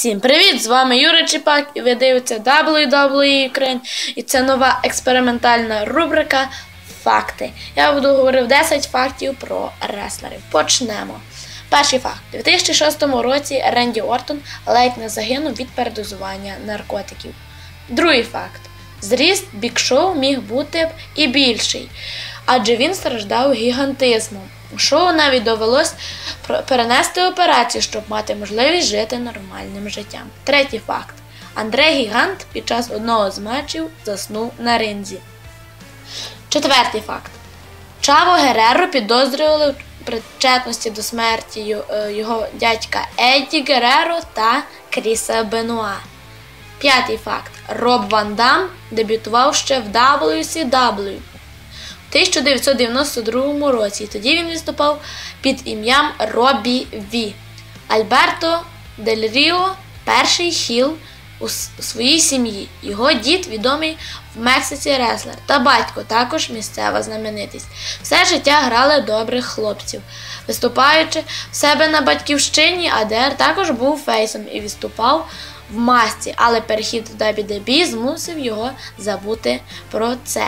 Всім привіт! З вами Юрій Чіпак і ви дивитеся WWE Ukraine і це нова експериментальна рубрика Факти. Я буду говорити 10 фактів про реслерів. Почнемо. Перший факт. У 2006 році Ренді Ортон ледь не загинув від передозування наркотиків. Другий факт. Зріст Бік Шоу міг бути б і більший, адже він страждав гігантизмом. Шоу навіть довелось перенести операцію, щоб мати можливість жити нормальним життям. Третій факт. Андре Гігант під час одного з матчів заснув на ринзі. Четвертий факт. Чаво Гереро підозрювали в причетності до смерті е, його дядька Едді Гереро та Кріса Бенуа. П'ятий факт. Роб Ван Дам дебютував ще в WCW. У 1992 році. Тоді він виступав під ім'ям Робі Ві. Альберто Дель Ріо перший хіл у своїй сім'ї. Його дід відомий в Мексиці реслер та батько також місцева знаменитість. Все життя грали добрих хлопців, виступаючи в себе на батьківщині, АДР також був фейсом і виступав в масці, але перехід до WWE змусив його забути про це.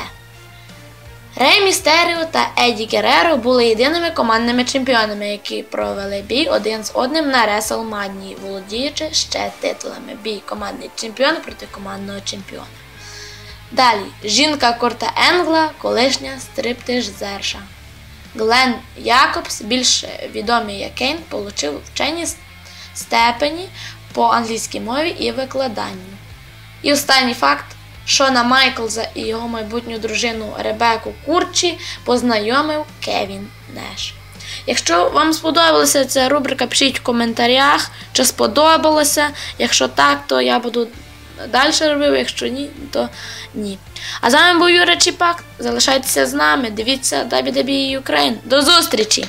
Рей Містеріо та Еді Гереро були єдиними командними чемпіонами, які провели бій один з одним на WrestleMania, володіючи ще титулами. Бій командний чемпіон проти командного чемпіона. Далі жінка Корта Енгла, колишня стриптизерша. Глен Якобс, більш відомий як Кейн, отримав вчені степені по англійській мові і викладанню. І останній факт: Шона Майклза і його майбутню дружину Ребеку Курчі познайомив Кевін Неш. Якщо вам сподобалася ця рубрика, пишіть в коментарях, чи сподобалося. Якщо так, то я буду далі робив, якщо ні, то ні. А з вами був Юра Чіпак. Залишайтеся з нами, дивіться WWE Ukraine. До зустрічі!